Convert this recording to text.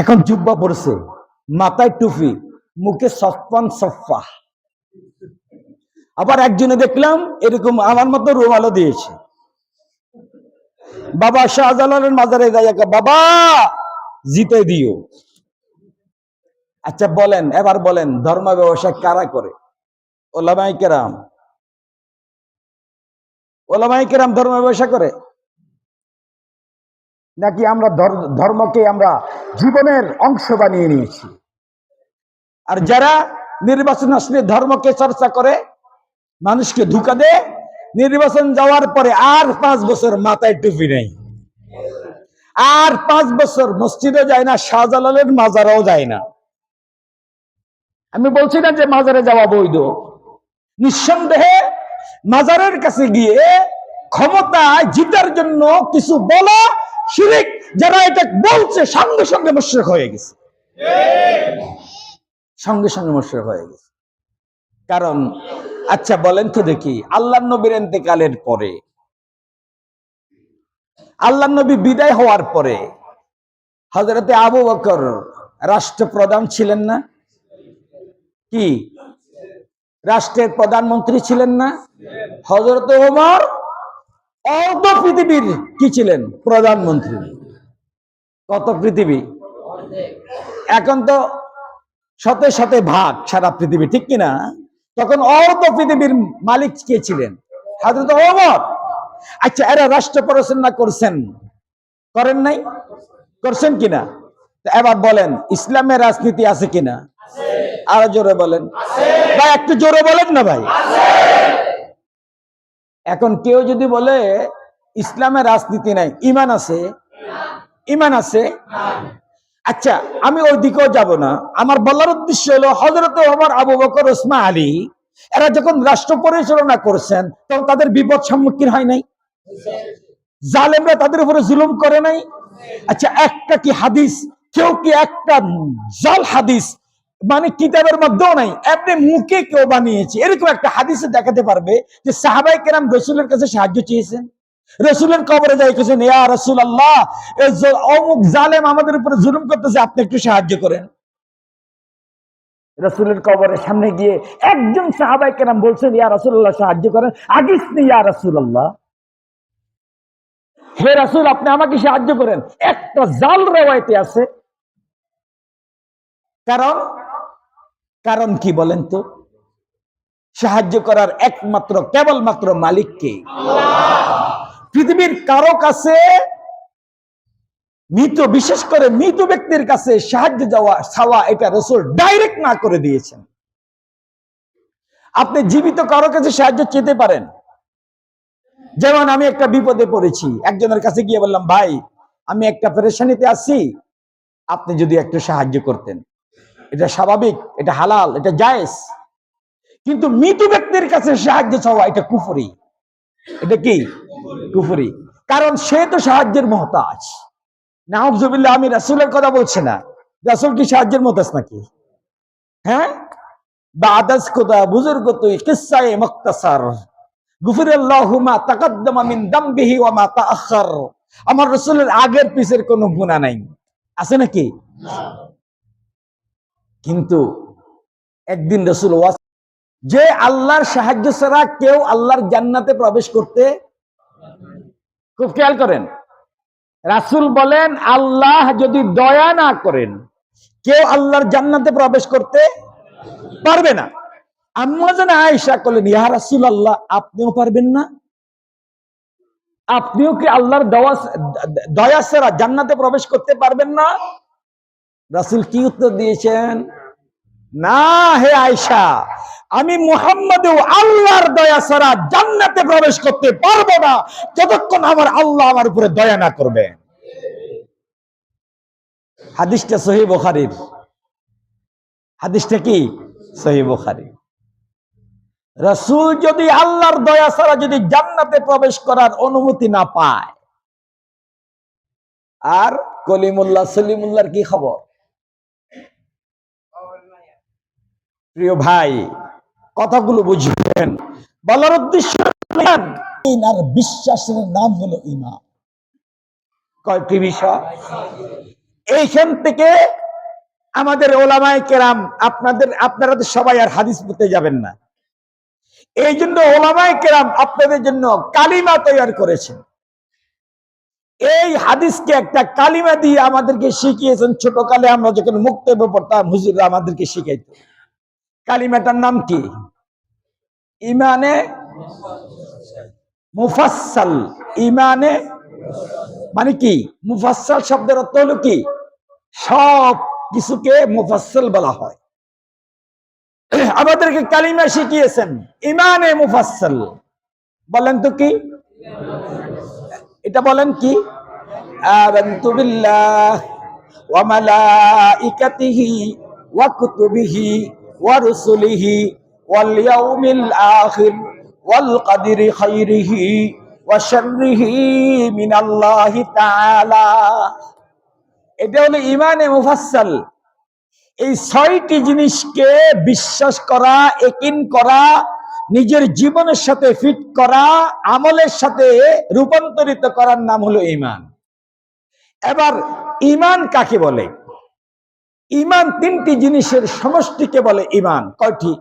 এখন জুব্বা পড়ছে, মাথায় টুপি, মুখে সফান সফা আবার একজনে দেখলাম এরকম আমার মতো রুমালও দিয়েছে। বাবা শাহজালালের মাজারে যাই বাবা, জিতে দিও। আচ্ছা বলেন, এবার বলেন ধর্ম ব্যবসা কারা করে? ওলামাই কেরাম। ওলামাই কেরাম ধর্ম ব্যবসা করে? নাকি আমরা ধর- ধর্মকে আমরা জীবনের অংশ বানিয়ে নিয়েছি? আর যারা নির্বাচন আসলে ধর্মকে চর্চা করে, মানুষকে ধোকা দেয়, নির্বাচন যাওয়ার পরে আর পাঁচ বছর মাথায় টুপি নেই। আর পাঁচ বছর মসজিদে যায় না, শাহজালালের মাজারও যায় না। আমি বলছি না যে মাজারে যাওয়া বৈধ। নিঃসন্দেহে মাজারের কাছে গিয়ে ক্ষমতা জিতার জন্য কিছু বলা শিরিক যারা এটা বলছে, সঙ্গে সঙ্গে মুশ্রেক হয়ে গেছে। সঙ্গে সঙ্গে মুশ্রেক হয়ে গেছে। কারণ আচ্ছা বলেন তো দেখি আল্লাহ নবীর এতেকালের পরে আল্লাহ নবী বিদায় হওয়ার পরে হজরতে আবু বকর রাষ্ট্রপ্রধান ছিলেন না? কি? রাষ্ট্রের প্রধানমন্ত্রী ছিলেন না? হজরত ওমর অর্ধ পৃথিবীর কি ছিলেন? প্রধানমন্ত্রী। কত পৃথিবী? এখন তো শতে শতে ভাগ সারা পৃথিবী, ঠিক কিনা তখন অর্ধ পৃথিবীর মালিক কে ছিলেন? হজরত ওমর। আচ্ছা এরা রাষ্ট্র পরিচালনা করছেন। করেন নাই? করছেন কিনা এবার বলেন, ইসলামের রাজনীতি আছে কিনা আরও জোরে বলেন। ভাই, একটু জোরে বলেন না ভাই? এখন কেউ যদি বলে ইসলামের রাজনীতি নাই, ইমান আছে? ইমান আছে? আচ্ছা আমি ওই দিকেও যাব না। আমার বলার উদ্দেশ্য হলো হজরত ওমর, আবু বকর ওসমা আলী, এরা যখন রাষ্ট্র পরিচালনা করছেন, তখন তাদের বিপদ সম্মুখীন হয় নাই? জালেমরা তাদের উপরে জুলুম করে নাই? আচ্ছা একটা কি হাদিস? কেউ কি একটা জাল হাদিস মানে কিতাবের মধ্যেও নাই। এমনি মুখে কেউ বানিয়েছে। এরকম একটা হাদিসে দেখাতে পারবে যে সাহাবাই কেরাম রসুলের কাছে সাহায্য চেয়েছেন। রসুলের কবরে যাই কেছেন ইয়া রসুল আল্লাহ অমুক জালেম আমাদের উপরে জুলুম করতেছে, আপনি একটু সাহায্য করেন। রসুলের কবরের সামনে গিয়ে একজন সাহাবাই কেরাম বলছেন, ইয়া রসুল্লাহ সাহায্য করেন। আগিস ইয়া রসুল আল্লাহ হে রাসুল, আপনি আমাকে সাহায্য করেন। একটা জাল রেওয়ায়তে আছে। কারণ কারণ কি বলেন তো? সাহায্য করার একমাত্র, কেবলমাত্র মালিককে পৃথিবীর কারও কাছে মৃত, বিশেষ করে মৃত ব্যক্তির কাছে সাহায্য যাওয়া ছাওয়া এটা রসুল ডাইরেক্ট না করে দিয়েছেন। আপনি জীবিত কারও কাছে সাহায্য চেতে পারেন? যেমন আমি একটা বিপদে পড়েছি, একজনের কাছে গিয়ে বললাম, ভাই, আমি একটা পেরেশানিতে আছি, আপনি যদি একটু সাহায্য করতেন। এটা স্বাভাবিক, এটা হালাল, এটা জায়েজ। কিন্তু মৃত ব্যক্তির কাছে সাহায্য চাওয়া, এটা কুফরি। এটা কি? কুফরি। কারণ সে তো সাহায্যের মহতাজ। নাহজুবিল্লাহ আমি রাসুলের কথা বলছি না। রাসুল কি সাহায্যের মহতাজ নাকি? হ্যাঁ? বা আদাস কোথা বুজুর্গ তুই কিসায় মক্তাসার। আমার রসুলের আগের পিছের কোনো গুনাহ নাই। আছে নাকি? কিন্তু একদিন রাসূল ওয়াজ যে আল্লাহর সাহায্য ছাড়া কেউ আল্লাহর জান্নাতে প্রবেশ করতে খুব খেয়াল করেন। রাসূল বলেন, আল্লাহ যদি দয়া না করেন, কেউ আল্লাহর জান্নাতে প্রবেশ করতে পারবে না। আম্মা যেন আয়েশা করলেন ইয়া রাসূল আল্লাহ আপনিও পারবেন না। আপনিও কি আল্লাহর দয়া ছাড়া জান্নাতে প্রবেশ করতে পারবেন না? রাসূল কি উত্তর দিয়েছেন? না, হে আয়েশা, আমি মুহাম্মদেও আল্লাহর দয়া ছাড়া জান্নাতে প্রবেশ করতে পারব না যতক্ষণ আমার আল্লাহ আমার উপরে দয়া না করবে। হাদিসটা সহি বুখারীর। হাদিসটা কি? সহি বুখারী। রসুল যদি আল্লাহর দয়া ছাড়া যদি জান্নাতে প্রবেশ করার অনুমতি না পায়, আর কলিমুল্লাহ সলিমুল্লাহর কি খবর? প্রিয় ভাই, কথাগুলো বুঝবেন। বলার উদ্দেশ্য বিশ্বাসের নাম হলো ইমান। কয়টি বিষয়? এইখান থেকে আমাদের ওলামায় কেরাম, আপনাদের, আপনারা তো সবাই আর হাদিস পড়তে যাবেন না। এই জন্য ওলামায় কেরাম আপনাদের জন্য কালিমা তৈরি করেছেন। এই হাদিসকে একটা কালিমা দিয়ে আমাদেরকে শিখিয়েছেন। ছোটকালে আমরা যখন মুক্তব্য পড়তাম, হুজুররা আমাদেরকে শিখাইতো। কালিমাটার নাম কি? ইমানে মুফাসসাল। ইমানে মানে কি? মুফাসসাল শব্দের অর্থ হলো কি? সব কিছুকে মুফাসসাল বলা হয়। আমাদেরকে কালিমা শিখিয়েছেন, ইমানে মুফাসসাল। বলেন তো কি? এটা বলেন কি? আমানতু বিল্লাহ ওয়া মালাইকাতিহি ইয়াউমিল আখির ওয়াল কদরি খাইরিহি ওয়া শাররিহি মিনাল্লাহি তাআলা। এটা হলো ইমানে মুফাসসাল। এই ছয়টি জিনিসকে বিশ্বাস করা, একিন করা, নিজের জীবনের সাথে ফিট করা, আমলের সাথে রূপান্তরিত করার নাম হলো ইমান এবার ইমান কাকে বলে? ইমান তিনটি জিনিসের সমষ্টিকে বলে ইমান। কয়টি?